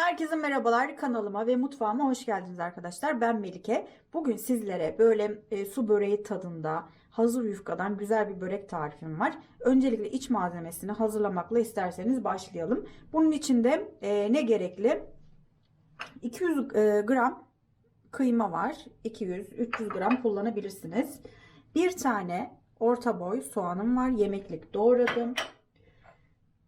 Herkese merhabalar kanalıma ve mutfağıma hoş geldiniz arkadaşlar. Ben Melike. Bugün sizlere böyle e, su böreği tadında hazır yufkadan güzel bir börek tarifim var. Öncelikle iç malzemesini hazırlamakla isterseniz başlayalım. Bunun için de e, ne gerekli? 200 e, gram kıyma var. 200-300 gram kullanabilirsiniz. Bir tane orta boy soğanım var. Yemeklik doğradım.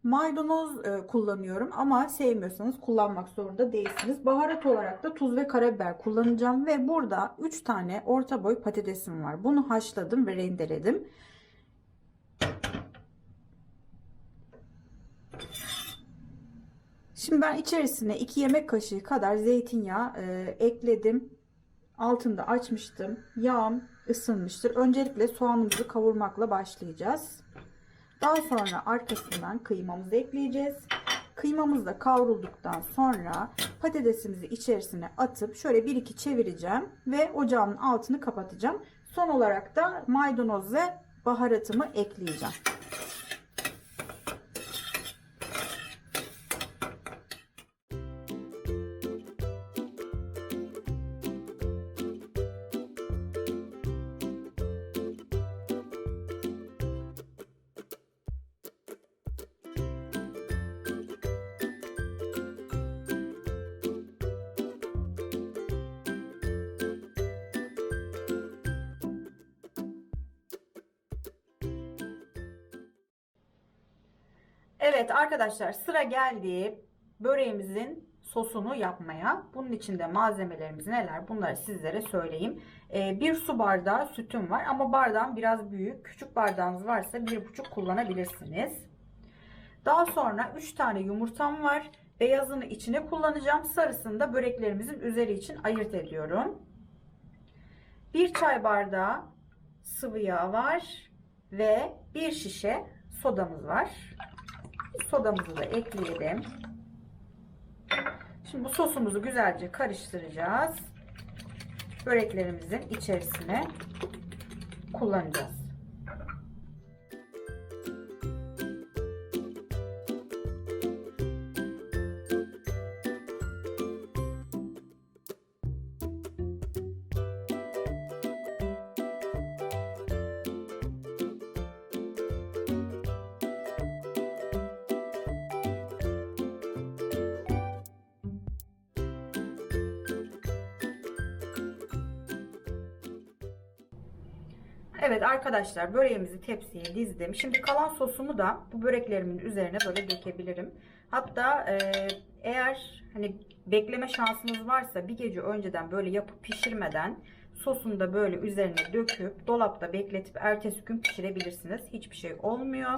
Maydanoz e, kullanıyorum ama sevmiyorsanız kullanmak zorunda değilsiniz. Baharat olarak da tuz ve karabiber kullanacağım ve burada 3 tane orta boy patatesim var. Bunu haşladım ve rendeledim. Şimdi ben içerisine 2 yemek kaşığı kadar zeytinyağı e, ekledim. Altında açmıştım. Yağım ısınmıştır. Öncelikle soğanımızı kavurmakla başlayacağız. Daha sonra arkasından kıymamızı ekleyeceğiz. Kıymamız da kavrulduktan sonra patatesimizi içerisine atıp şöyle bir iki çevireceğim ve ocağımın altını kapatacağım. Son olarak da maydanoz ve baharatımı ekleyeceğim. Evet arkadaşlar sıra geldi böreğimizin sosunu yapmaya. Bunun için de malzemelerimiz neler bunları sizlere söyleyeyim. Ee, bir su bardağı sütüm var ama bardağım biraz büyük. Küçük bardağınız varsa bir buçuk kullanabilirsiniz. Daha sonra 3 tane yumurtam var. Beyazını içine kullanacağım. Sarısını da böreklerimizin üzeri için ayırt ediyorum. Bir çay bardağı sıvı yağ var. Ve bir şişe sodamız var. Sodamızı da ekleyelim. Şimdi bu sosumuzu güzelce karıştıracağız. Böreklerimizin içerisine kullanacağız. Evet arkadaşlar böreğimizi tepsiye dizdim. Şimdi kalan sosumu da bu böreklerimin üzerine böyle dökebilirim. Hatta e, eğer hani bekleme şansınız varsa bir gece önceden böyle yapıp pişirmeden sosunu da böyle üzerine döküp dolapta bekletip ertesi gün pişirebilirsiniz. Hiçbir şey olmuyor.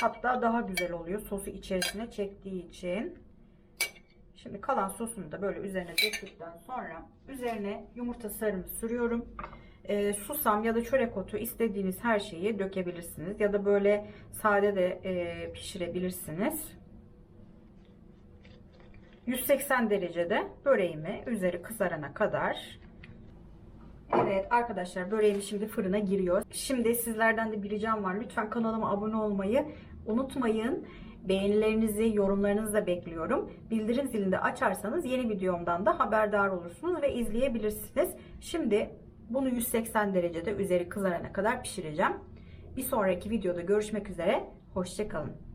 Hatta daha güzel oluyor sosu içerisine çektiği için. Şimdi kalan sosumu da böyle üzerine döktükten sonra üzerine yumurta sarımı sürüyorum e, susam ya da çörek otu istediğiniz her şeyi dökebilirsiniz. Ya da böyle sade de e, pişirebilirsiniz. 180 derecede böreğimi üzeri kızarana kadar Evet arkadaşlar böreğim şimdi fırına giriyor. Şimdi sizlerden de bir ricam var. Lütfen kanalıma abone olmayı unutmayın. Beğenilerinizi, yorumlarınızı da bekliyorum. Bildirim zilini de açarsanız yeni videomdan da haberdar olursunuz ve izleyebilirsiniz. Şimdi bunu 180 derecede üzeri kızarana kadar pişireceğim. Bir sonraki videoda görüşmek üzere. Hoşçakalın.